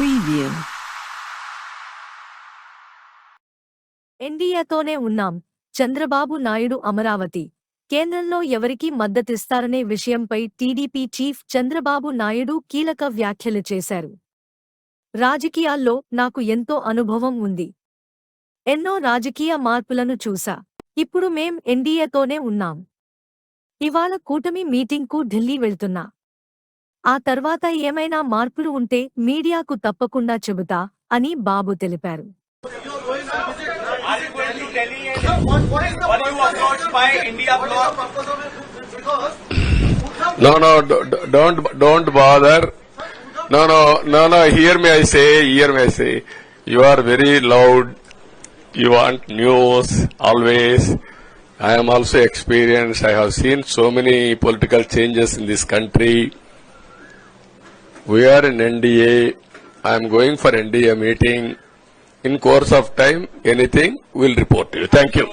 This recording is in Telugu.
ప్రీవ్యూ. ఎన్డీఏతోనే ఉన్నాం. చంద్రబాబు నాయుడు అమరావతి. కేంద్రంలో ఎవరికి మద్దతిస్తారనే విషయంపై టీడీపీ చీఫ్ చంద్రబాబు నాయుడు కీలక వ్యాఖ్యలు చేశారు. రాజకీయాల్లో నాకు ఎంతో అనుభవం ఉంది. ఎన్నో రాజకీయ మార్పులను చూసా. ఇప్పుడు మేం ఎన్డీఏతోనే ఉన్నాం. ఇవాళ కూటమి మీటింగ్కు ఢిల్లీ వెళ్తున్నా. ఆ తర్వాత ఏమైనా మార్పులు ఉంటే మీడియాకు తప్పకుండా చెబుతా అని బాబు తెలిపారు Are you going to Delhi and were you approached by India Bloc? No, no, d- d- don't, don't bother. No, no, no, no, hear me, I say, hear me, I say. You are very loud. You want news, always. I am also experienced. I have seen so many political changes in this country. We are in NDA. I am going for NDA meeting. In course of time, anything, we'll report to you. Thank you.